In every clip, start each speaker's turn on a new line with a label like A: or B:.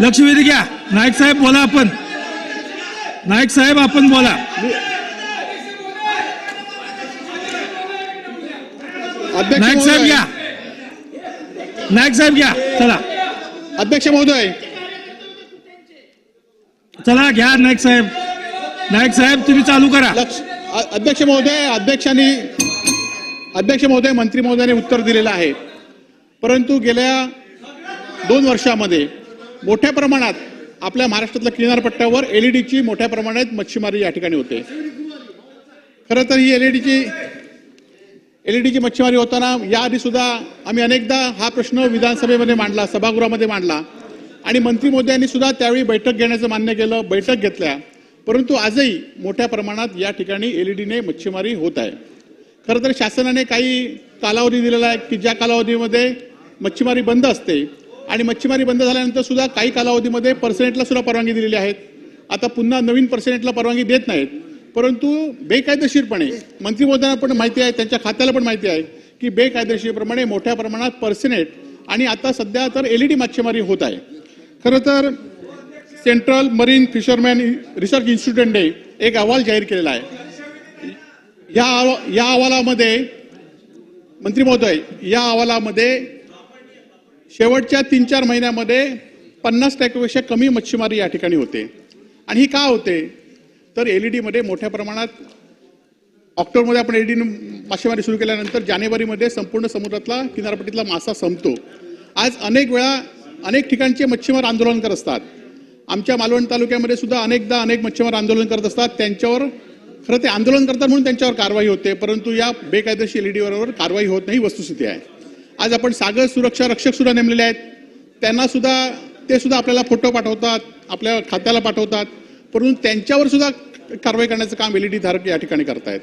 A: लक्षवेधी घ्या. नाईक साहेब बोला आपण. नाईक साहेब आपण बोला. नाईक साहेब घ्या. नाईक साहेब घ्या. चला.
B: अध्यक्ष महोदय.
A: चला घ्या नाईक साहेब. नाईक साहेब तुम्ही चालू करा.
B: अध्यक्ष महोदय अध्यक्षांनी अध्यक्ष महोदय मंत्री महोदयाने उत्तर दिलेलं आहे. परंतु गेल्या दोन वर्षामध्ये मोठ्या प्रमाणात आपल्या महाराष्ट्रातल्या किनारपट्ट्यावर एलईडीची मोठ्या प्रमाणात मच्छीमारी या ठिकाणी होते. खरं तर ही एलईडीची एलईडीची मच्छीमारी होताना याआधी सुद्धा आम्ही अनेकदा हा प्रश्न विधानसभेमध्ये मांडला सभागृहामध्ये मांडला. आणि मंत्री मोदयांनी सुद्धा त्यावेळी बैठक घेण्याचं मान्य केलं बैठक घेतल्या. परंतु आजही मोठ्या प्रमाणात या ठिकाणी एलईडीने मच्छीमारी होत आहे. खरं तर शासनाने काही कालावधी दिलेला आहे की ज्या कालावधीमध्ये मच्छीमारी बंद असते आणि मच्छीमारी बंद झाल्यानंतर सुद्धा काही कालावधीमध्ये पर्सनेटला सुद्धा परवानगी दिलेली आहेत. आता पुन्हा नवीन पर्सनेटला परवानगी देत नाहीत. परंतु बेकायदेशीरपणे मंत्री पण माहिती आहे त्यांच्या खात्याला पण माहिती आहे की बेकायदेशीरप्रमाणे मोठ्या प्रमाणात पर्सनेट आणि आता सध्या तर एल ई डी मच्छीमारी होत आहे. खरं तर सेंट्रल मरीन फिशरमॅन रिसर्च इन्स्टिट्यूटने एक अहवाल जाहीर केलेला आहे. या या अहवालामध्ये मंत्री महोदय या अहवालामध्ये शेवटच्या तीन चार महिन्यामध्ये पन्नास टक्केपेक्षा कमी मच्छीमारी या ठिकाणी होते. आणि ही का होते? तर एल ई डीमध्ये मोठ्या प्रमाणात ऑक्टोबरमध्ये आपण एल डी मासेमारी सुरू केल्यानंतर जानेवारीमध्ये संपूर्ण समुद्रातला किनारपट्टीतला मासा संपतो. आज अनेक वेळा अनेक ठिकाणचे मच्छीमार आंदोलन करत असतात. आमच्या मालवण तालुक्यामध्ये सुद्धा अनेकदा अनेक मच्छीमार आंदोलन करत असतात. त्यांच्यावर खरं ते आंदोलन करतात म्हणून त्यांच्यावर कारवाई होते परंतु या बेकायदेशीर एल ई डीवर कारवाई होत नाही ही वस्तुस्थिती आहे. आज आपण सागर सुरक्षा रक्षक सुद्धा नेमलेले आहेत. त्यांना सुद्धा ते सुद्धा आपल्याला फोटो पाठवतात आपल्या खात्याला पाठवतात. परंतु त्यांच्यावर सुद्धा कारवाई करण्याचं काम एलईडी धारक या ठिकाणी करतायत.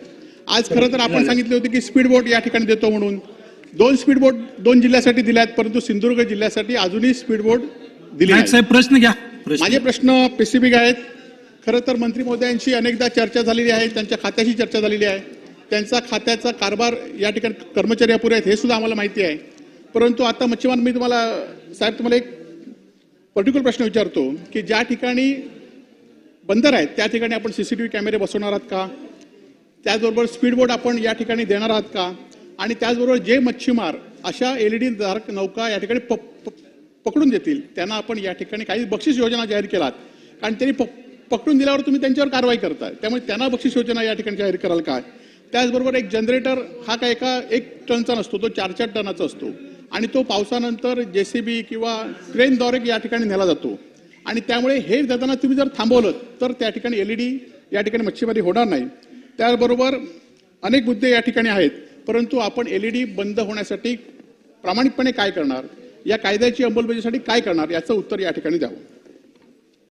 B: आज खरं तर आपण सांगितले होते की स्पीड बोट या ठिकाणी देतो म्हणून. दोन स्पीड बोट दोन जिल्ह्यासाठी दिल्यात परंतु सिंधुदुर्ग जिल्ह्यासाठी अजूनही स्पीड बोट दिली.
A: साहेब प्रश्न घ्या.
B: माझे प्रश्न स्पेसिफिक आहेत. खरं तर मंत्री महोदयांशी अनेकदा चर्चा झालेली आहे त्यांच्या खात्याशी चर्चा झालेली आहे. त्यांचा खात्याचा कारभार या ठिकाणी कर्मचारी अपुरे आहेत हे सुद्धा आम्हाला माहिती आहे. परंतु आता मच्छीमार मी तुम्हाला साहेब तुम्हाला एक पर्टिक्युलर प्रश्न विचारतो की ज्या ठिकाणी बंदर आहेत त्या ठिकाणी आपण सी सी टी व्ही कॅमेरे बसवणार आहात का? त्याचबरोबर स्पीडबोट आपण या ठिकाणी देणार आहात का? आणि त्याचबरोबर जे मच्छीमार अशा एल ई डी धारक नौका या ठिकाणी प- प- पकडून देतील त्यांना आपण या ठिकाणी काही बक्षीस योजना जाहीर केलात. कारण त्यांनी प- पकडून दिल्यावर तुम्ही त्यांच्यावर कारवाई करताय. त्यामुळे त्यांना बक्षीस योजना या ठिकाणी जाहीर कराल काय त्याचबरोबर एक जनरेटर हा काय एका एक टनचा नसतो तो चार चार टनाचा असतो. आणि तो पावसानंतर जे सी बी किंवा क्रेनद्वारे या ठिकाणी नेला जातो. आणि त्यामुळे हे जाताना तुम्ही जर थांबवलं तर त्या ठिकाणी एल ई डी या ठिकाणी मच्छीमारी होणार नाही. त्याचबरोबर अनेक मुद्दे या ठिकाणी आहेत परंतु आपण एल ई डी बंद होण्यासाठी प्रामाणिकपणे काय करणार या कायद्याची अंमलबजावणीसाठी काय करणार याचं उत्तर या ठिकाणी द्यावं.